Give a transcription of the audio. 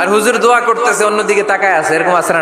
আর হুজুর দোয়া করতেছে অন্যদিকে তাকায় আছে এরকম আছে